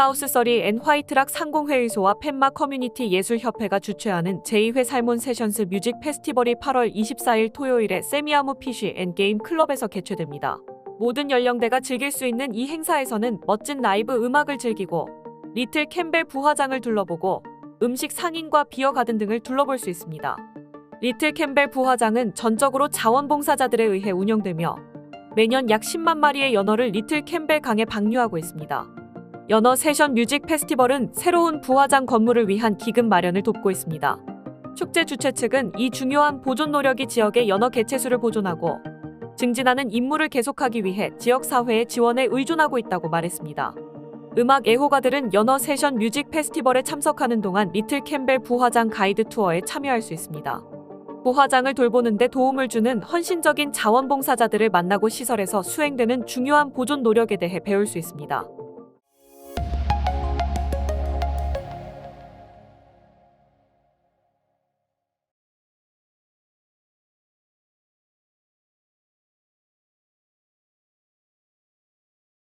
사우스 서리 앤 화이트락 상공회의소와 펜마 커뮤니티 예술협회가 주최하는 제2회 살몬 세션스 뮤직 페스티벌이 8월 24일 토요일에 세미아무 피쉬 앤 게임 클럽에서 개최됩니다. 모든 연령대가 즐길 수 있는 이 행사에서는 멋진 라이브 음악을 즐기고 리틀 캠벨 부화장을 둘러보고 음식 상인과 비어 가든 등을 둘러볼 수 있습니다. 리틀 캠벨 부화장은 전적으로 자원봉사자들에 의해 운영되며 매년 약 10만 마리의 연어를 리틀 캠벨 강에 방류하고 있습니다. 연어 세션 뮤직 페스티벌은 새로운 부화장 건물을 위한 기금 마련을 돕고 있습니다. 축제 주최 측은 이 중요한 보존 노력이 지역의 연어 개체수를 보존하고 증진하는 임무를 계속하기 위해 지역 사회의 지원에 의존하고 있다고 말했습니다. 음악 애호가들은 연어 세션 뮤직 페스티벌에 참석하는 동안 리틀 캠벨 부화장 가이드 투어에 참여할 수 있습니다. 부화장을 돌보는데 도움을 주는 헌신적인 자원봉사자들을 만나고 시설에서 수행되는 중요한 보존 노력에 대해 배울 수 있습니다.